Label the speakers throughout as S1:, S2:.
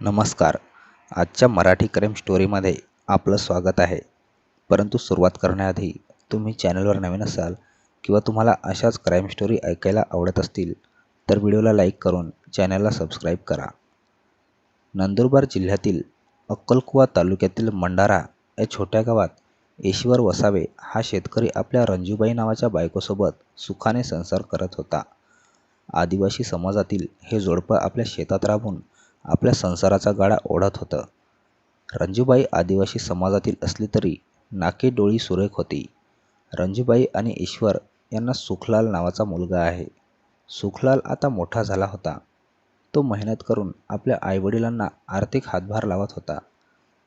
S1: नमस्कार. आजच्या मराठी क्राईम स्टोरीमध्ये आपलं स्वागत आहे. परंतु सुरुवात करण्याआधी तुम्ही चॅनलवर नवीन असाल किंवा तुम्हाला अशाच क्राईम स्टोरी ऐकायला आवडत असतील तर व्हिडिओला लाईक करून चॅनलला सबस्क्राईब करा. नंदुरबार जिल्ह्यातील अक्कलकुवा तालुक्यातील मंडारा या छोट्या गावात ईश्वर वसावे हा शेतकरी आपल्या रंजूबाई नावाच्या बायकोसोबत सुखाने संसार करत होता. आदिवासी समाजातील हे जोडपं आपल्या शेतात राबून आपल्या संसाराचा गाडा ओढत होतं. रंजूबाई आदिवासी समाजातील असली तरी नाके डोळी सुरेख होती. रंजूबाई आणि ईश्वर यांना सुखलाल नावाचा मुलगा आहे. सुखलाल आता मोठा झाला होता. तो मेहनत करून आपल्या आईवडिलांना आर्थिक हातभार लावत होता.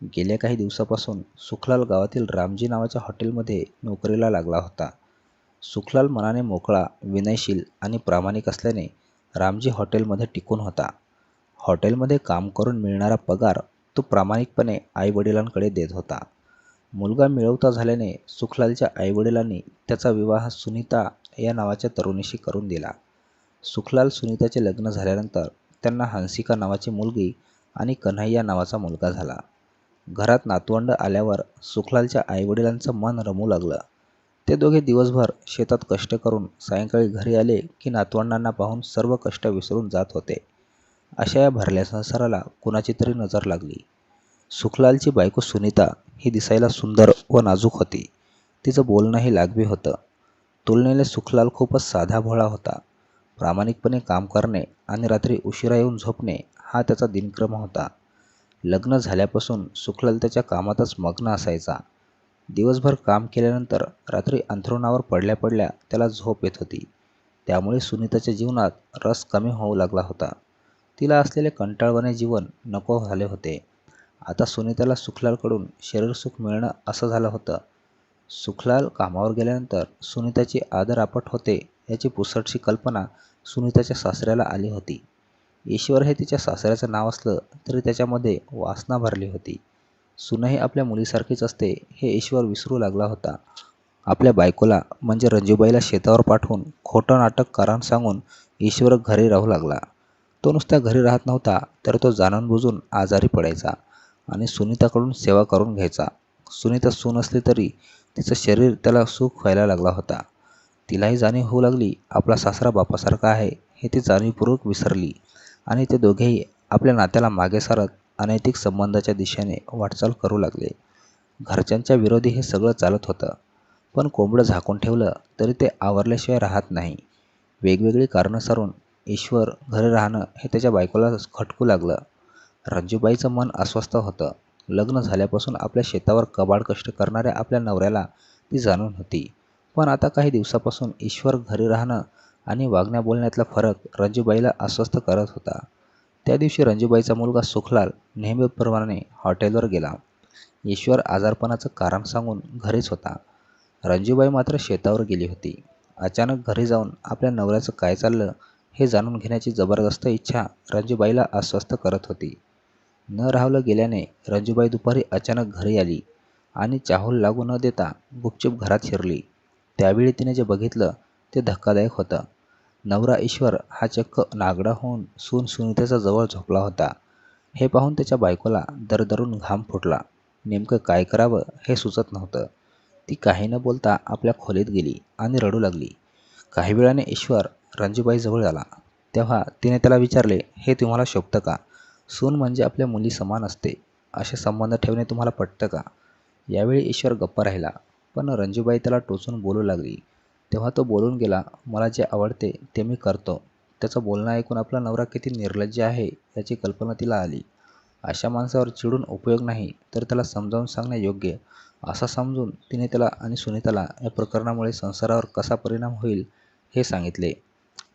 S1: गेल्या काही दिवसापासून सुखलाल गावातील रामजी नावाच्या हॉटेलमध्ये नोकरीला लागला होता. सुखलाल मनाने मोकळा विनयशील आणि प्रामाणिक असल्याने रामजी हॉटेलमध्ये टिकून होता. हॉटेलमध्ये काम करून मिळणारा पगार तो प्रामाणिकपणे आईवडिलांकडे देत होता. मुलगा मिळवता झाल्याने सुखलालच्या आईवडिलांनी त्याचा विवाह सुनीता या नावाच्या तरुणीशी करून दिला. सुखलाल सुनीताचे लग्न झाल्यानंतर त्यांना हंसिका नावाची मुलगी आणि कन्हैया नावाचा मुलगा झाला. घरात नातवंड आल्यावर सुखलालच्या आईवडिलांचं मन रमू लागलं. ते दोघे दिवसभर शेतात कष्ट करून सायंकाळी घरी आले की नातवंडांना पाहून सर्व कष्ट विसरून जात होते. अशा या भरल्या संसाराला कुणाची तरी नजर लागली. सुखलालची बायको सुनीता ही दिसायला सुंदर व नाजूक होती. तिचं बोलणंही लागवी होतं. तुलनेने सुखलाल खूपच साधा भोळा होता. प्रामाणिकपणे काम करणे आणि रात्री उशिरा येऊन झोपणे हा त्याचा दिनक्रम होता. लग्न झाल्यापासून सुखलाल त्याच्या कामातच मग्न असायचा. दिवसभर काम केल्यानंतर रात्री अंथरुणावर पडल्या पडल्या त्याला झोप येत होती. त्यामुळे सुनीताच्या जीवनात रस कमी होऊ लागला होता. तिला असलेले कंटाळवाणे जीवन नको झाले होते. आता सुनीताला सुखलालकडून शरीरसुख मिळणं असं झालं होतं. सुखलाल कामावर गेल्यानंतर सुनीताची आदर आपट होते याची पुसटशी कल्पना सुनीताच्या सासऱ्याला आली होती. ईश्वर हे तिच्या सासऱ्याचं नाव असलं तरी त्याच्यामध्ये वासना भरली होती. सुनही आपल्या मुलीसारखीच असते हे ईश्वर विसरू लागला होता. आपल्या बायकोला म्हणजे रंजूबाईला शेतावर पाठवून खोटं नाटक कारण सांगून ईश्वर घरी राहू लागला. तो नुसत्या घरी राहत नव्हता तर तो जाणून बुजून आजारी पडायचा आणि सुनीताकडून सेवा करून घ्यायचा. सुनीता सून असली तरी तिचं शरीर त्याला सुख व्हायला लागला होता. तिलाही जाणीव होऊ लागली आपला सासरा बापासारखा आहे हे ती जाणीवपूर्वक विसरली आणि ते दोघेही आपल्या नात्याला मागे सारत अनैतिक संबंधाच्या दिशेने वाटचाल करू लागले. घरच्यांच्या विरोधी हे सगळं चालत होतं पण कोंबडं झाकून ठेवलं तरी ते आवरल्याशिवाय राहत नाही. वेगवेगळी कारणं सारून ईश्वर घरी राहणं हे त्याच्या बायकोला खटकू लागलं. रंजूबाईचं मन अस्वस्थ होतं. लग्न झाल्यापासून आपल्या शेतावर कबाड कष्ट करणाऱ्या आपल्या नवऱ्याला ती जाणून होती. पण आता काही दिवसापासून ईश्वर घरी राहणं आणि वागण्या बोलण्यातला फरक रंजूबाईला अस्वस्थ करत होता. त्या दिवशी रंजूबाईचा मुलगा सुखलाल नेहमीप्रमाणे हॉटेलवर गेला. ईश्वर आजारपणाचं कारण सांगून घरीच होता. रंजूबाई मात्र शेतावर गेली होती. अचानक घरी जाऊन आपल्या नवऱ्याचं काय चाललं हे जाणून घेण्याची जबरदस्त इच्छा रंजूबाईला अस्वस्थ करत होती. न राहवलं गेल्याने रंजूबाई दुपारी अचानक घरी आली आणि चाहूल लागू न देता गुपचूप घरात शिरली. त्यावेळी तिने जे बघितलं ते धक्कादायक होतं. नवरा ईश्वर हा चक्क नागडा होऊन सून सुनीतेचा जवळ झोपला होता. हे पाहून त्याच्या बायकोला दरदरून घाम फुटला. नेमकं काय करावं हे सुचत नव्हतं. ती काही न बोलता आपल्या खोलीत गेली आणि रडू लागली. काही वेळाने ईश्वर रंजूबाईजवळ आला. तेव्हा तिने त्याला विचारले हे तुम्हाला शोभतं का? सून म्हणजे आपल्या मुली समान असते असे संबंध ठेवणे तुम्हाला पटतं का? यावेळी ईश्वर गप्पा राहिला पण रंजूबाई त्याला टोचून बोलू लागली. तेव्हा तो बोलून गेला मला जे आवडते ते मी करतो. त्याचं बोलणं ऐकून आपला नवरा किती निर्लज्ज आहे याची कल्पना तिला आली. अशा माणसावर चिडून उपयोग नाही तर त्याला समजावून सांगणे योग्य. असं समजून तिने त्याला आणि सुनीताला या प्रकरणामुळे संसारावर कसा परिणाम होईल हे सांगितले.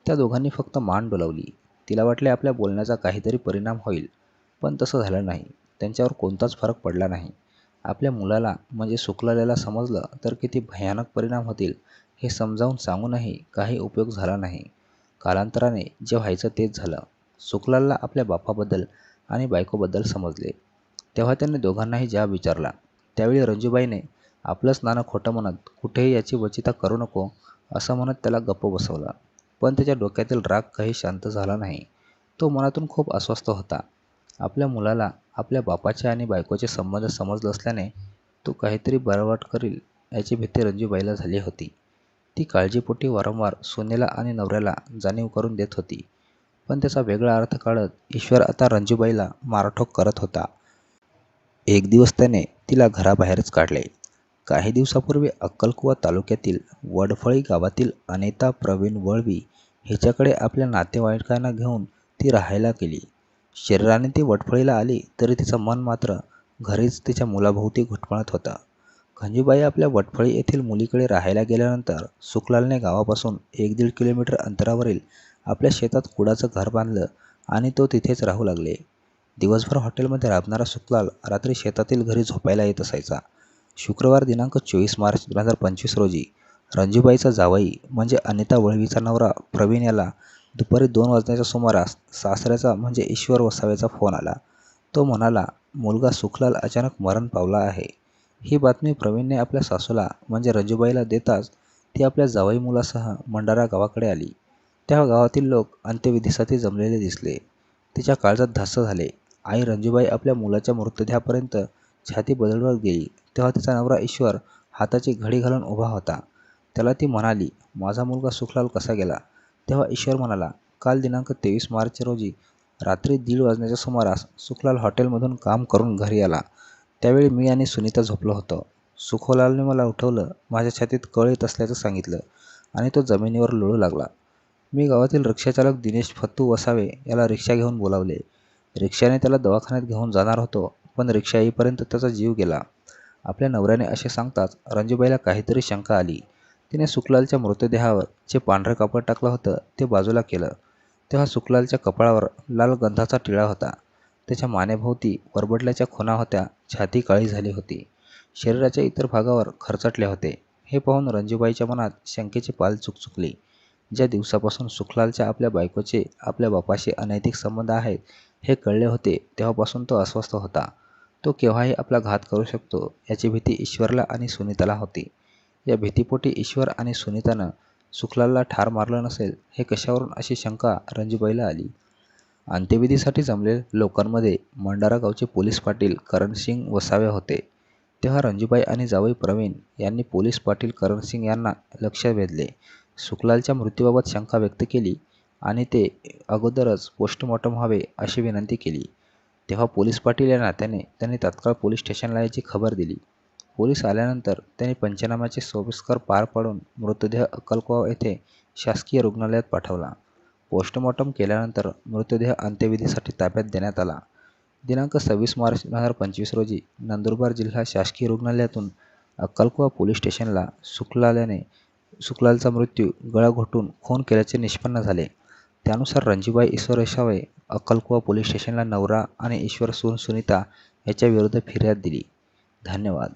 S1: त्या दोघांनी फक्त मान डोलावली. तिला वाटले आपल्या बोलण्याचा काहीतरी परिणाम होईल पण तसं झालं नाही. त्यांच्यावर कोणताच फरक पडला नाही. आपल्या मुलाला म्हणजे सुकलाल्याला समजलं तर किती भयानक परिणाम होतील हे समजावून सांगूनही काही उपयोग झाला नाही. कालांतराने जे व्हायचं तेच झालं. सुकलालला आपल्या बापाबद्दल आणि बायकोबद्दल समजले. तेव्हा त्यांनी दोघांनाही जाब विचारला त्यावेळी रंजूबाईने आपलंच नाणं खोटं म्हणत कुठेही याची वचिता करू नको असं म्हणत त्याला गप्प बसवलं पण त्याच्या डोक्यातील राग काही शांत झाला नाही तो मनातून खूप अस्वस्थ होता आपल्या मुलाला आपल्या बापाचे आणि बायकोचे संबंध समजलं असल्याने तो काहीतरी बरवाट करील याची भीती रंजूबाईला झाली होती. ती काळजीपोटी वारंवार सुनेला आणि नवऱ्याला जाणीव करून देत होती. पण त्याचा वेगळा अर्थ काढत ईश्वर आता रंजूबाईला मारठोक करत होता. एक दिवस त्याने तिला घराबाहेरच काढले. काही दिवसापूर्वी अक्कलकुवा तालुक्यातील वडफळी गावातील अनिता प्रवीण वळवी हिच्याकडे आपल्या नातेवाईकांना घेऊन ती राहायला गेली. शरीराने ती वडफळीला आली तरी तिचं मन मात्र घरीच तिच्या मुलाभोवती घुटमळत होता खंजूबाई आपल्या वडफळी येथील मुलीकडे राहायला गेल्यानंतर सुखलालने गावापासून एक दीड किलोमीटर अंतरावरील आपल्या शेतात कुडाचं घर बांधलं आणि तो तिथेच राहू लागले. दिवसभर हॉटेलमध्ये राबणारा सुखलाल रात्री शेतातील घरी झोपायला येत असायचा. शुक्रवार दिनांक चोवीस मार्च दोन हजार पंचवीस रोजी रंजूबाईचा जावई म्हणजे अनिता वळवीचा नवरा प्रवीण याला दुपारी दोन वाजण्याच्या सुमारास सासऱ्याचा म्हणजे ईश्वर वसावेचा फोन आला. तो म्हणाला, मुलगा सुखलाल अचानक मरण पावला आहे. ही बातमी प्रवीणने आपल्या सासूला म्हणजे रंजूबाईला देताच ती आपल्या जावई मुलासह मंडारा गावाकडे आली. त्या गावातील लोक अंत्यविधीसाठी जमलेले दिसले. तिच्या काळजात धस्स झाले. आई रंजूबाई आपल्या मुलाच्या मृतदेहापर्यंत छाती बदलवत गेली तेव्हा तिचा नवरा ईश्वर हाताची घडी घालून उभा होता. त्याला ती म्हणाली, माझा मुलगा सुखलाल कसा गेला? तेव्हा ईश्वर म्हणाला, काल दिनांक तेवीस मार्च रोजी रात्री दीड वाजण्याच्या सुमारास सुखलाल हॉटेलमधून काम करून घरी आला. त्यावेळी मी आणि सुनीता झोपलो होतो. सुखोलालने मला उठवलं, माझ्या छातीत कळ येत असल्याचं सांगितलं आणि तो जमिनीवर लोळू लागला. मी गावातील रिक्षाचालक दिनेश फत्तू वसावे याला रिक्षा घेऊन बोलावले. रिक्षाने त्याला दवाखान्यात घेऊन जाणार होतो पण रिक्षा येईपर्यंत त्याचा जीव गेला. आपल्या नवऱ्याने असे सांगताच रंजूबाईला काहीतरी शंका आली. तिने सुखलालच्या मृतदेहावर जे पांढरं कापड टाकलं होतं ते बाजूला केलं. तेव्हा सुखलालच्या कपाळावर लाल गंधाचा टिळा होता. त्याच्या मानेभोवती वरबडल्याच्या खुणा होत्या. छाती काळी झाली होती. शरीराच्या इतर भागावर खरचटले होते. हे पाहून रंजूबाईच्या मनात शंकेची पाल चुकचुकली. ज्या दिवसापासून सुखलालच्या आपल्या बायकोचे आपल्या बापाशी अनैतिक संबंध आहेत हे कळले होते तेव्हापासून तो अस्वस्थ होता. तो केव्हाही आपला घात करू शकतो याची भीती ईश्वरला आणि सुनीताला होती. या भीतीपोटी ईश्वर आणि सुनीतानं सुखलालला ठार मारलं नसेल हे कशावरून अशी शंका रणजीबाईला आली. अंत्यविधीसाठी जमलेल्या लोकांमध्ये मंडारा गावचे पोलीस पाटील करणसिंग वसावे होते. तेव्हा रणजीबाई आणि जावई प्रवीण यांनी पोलीस पाटील करणसिंग यांना लक्ष वेधले. सुखलालच्या मृत्यूबाबत शंका व्यक्त केली आणि ते अगोदरच पोस्टमॉर्टम व्हावे अशी विनंती केली. तेव्हा पोलीस पाटील या नात्याने त्यांनी तात्काळ पोलीस स्टेशनला याची खबर दिली. पोलीस आल्यानंतर त्यांनी पंचनाम्याचे सोयीस्कर पार पाडून मृतदेह अक्कलकुवा येथे शासकीय रुग्णालयात पाठवला. पोस्टमॉर्टम केल्यानंतर मृतदेह अंत्यविधीसाठी ताब्यात देण्यात आला. दिनांक सव्वीस मार्च दोन हजार पंचवीस रोजी नंदुरबार जिल्हा शासकीय रुग्णालयातून अक्कलकुवा पोलीस स्टेशनला सुखलालने सुखलालचा मृत्यू गळा घोटून खून केल्याचे निष्पन्न झाले. त्यानुसार रणजीबाई ईश्वर वसावे अक्कलकुवा पोलीस स्टेशनला नवरा आणि ईश्वर सून सुनीता याच्याविरुद्ध फिर्याद दिली. धन्यवाद.